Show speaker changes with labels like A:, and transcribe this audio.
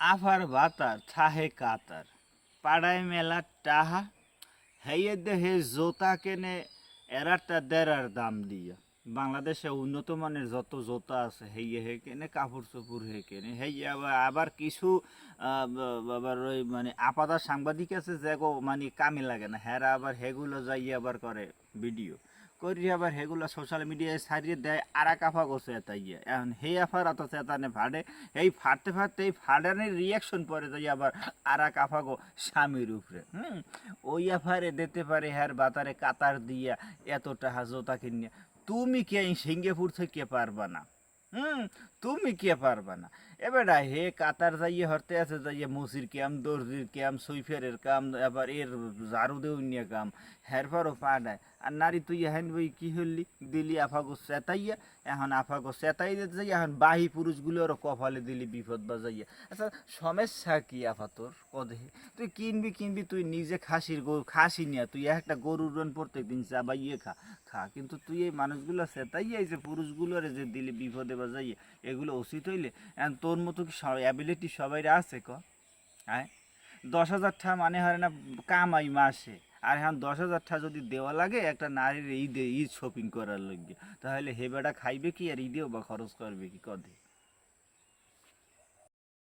A: আফার বাতার থাহে কাতার পাড়ায় মেলা টাহা হেয়ে দেহে জোতা কেনে এরারটা দেড়ার দাম দিয়া বাংলাদেশে উন্নত মানের যত জোতা আছে হেয়ে হে কেনে কাপড় চোপড় হে কেনে হেই আবার কিছু আবার ওই মানে আপাদা সাংবাদিক আছে যেগো মানে কামে লাগে না। হ্যাঁ আবার হেগুলো যাই আবার করে ভিডিও। করি আবার হেগুলো সোশ্যাল মিডিয়ায় সারিয়ে দেয়, আর এক আফা গোছে এতাইয়া। এখন হে আফার অত চেতানে ফাটে এই ফাটতে ফাটতে এই ফাটানের রিয়াকশন পরে যাই আবার আর এক আফা গো স্বামীর উপরে। হুম? ওই আফারে দিতে পারে হ্যার বাতারে কাতার দিয়া এত টাকা জোতা কিনিয়া। তুমি কে সিঙ্গাপুর থেকে পারবা না? হুম, তুমি কে পারবা না? এবারে হে কাতার যাইয়ে হরতে আছে, যাইয়ে মুসির কাম দর্জির কাম সুইফেরের কাম এবার এর ঝাড়ু দেউনিয়া কাম হেরপারও পাডায়। আর নারী তুই হেন বই কি হলি দিলি আফাগো চেতাইয়া এখন আফাগো চেতাই দিতে যাই এখন বাহি পুরুষগুলোরও কপালে দিলি বিপদ বাজাইয়া। আচ্ছা সমস্যা কি আফা তোর? কদে তুই কিনবি কিনবি, তুই নিজে খাসির গরু খাসি নিয়া, তুই একটা গরুর রন প্রত্যেক দিন চাবাইয়ে খা। খা, কিন্তু তুই এই মানুষগুলো চেতাইয়া এই যে পুরুষগুলোরে যে দিলি বিপদে বাজাইয়া এগুলো উচিত হইলে তোর মতো কি অ্যাবিলিটি সবাই আছে ক? হ্যাঁ? দশ হাজার ঠা মানে হয় না কামাই মাসে। আর হ্যাঁ দশ হাজার ঠা যদি দেওয়া লাগে, একটা নারীর ঈদে ঈদ শপিং করার লাগে তাহলে হেবেটা খাইবে কি আর ঈদেও বা খরচ করবে কি? কদে